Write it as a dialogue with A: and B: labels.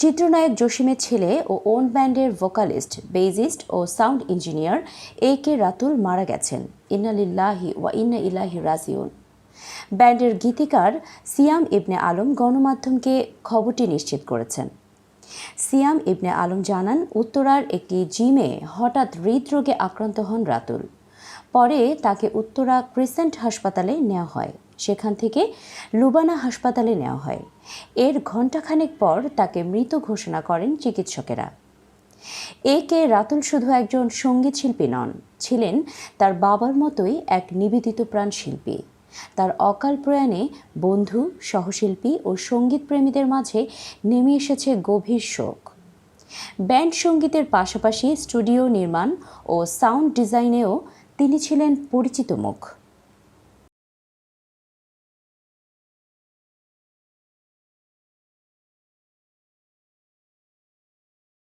A: চিত্রনায়ক জসিমের ছেলে ও ওন ব্যান্ডের vocalist bassist O sound engineer A K Ratul মারা গেছেন। ইন্নালিল্লাহি ওয়া ইন্না ইলাহি রাজিউন। ব্যান্ডের গীতিকার সিয়াম ইবনে আলম গণমাধ্যমকে খবরটি নিশ্চিত করেছেন। সিয়াম ইবনে আলম জানান, উত্তরার একটি জিমে হঠাৎ হৃদরোগে আক্রান্ত হন রাতুল। পরে তাকে উত্তরা ক্রিসেন্ট হাসপাতালে নেওয়া হয়। সেখান থেকে লুবানা হাসপাতালে নেওয়া হয়। এর ঘণ্টাখানেক পর তাকে মৃত ঘোষণা করেন চিকিৎসকেরা। এ কে রাতুল শুধু একজন সংগীত শিল্পী নন, ছিলেন তার বাবার মতোই এক নিবেদিত প্রাণ শিল্পী। তার অকাল প্রয়াণে বন্ধু, সহশিল্পী ও সংগীত প্রেমীদের মাঝে নেমে এসেছে গভীর শোক। ব্যান্ড সঙ্গীতের পাশাপাশি স্টুডিও নির্মাণ ও সাউন্ড ডিজাইনেও তিনি ছিলেন পরিচিত মুখ।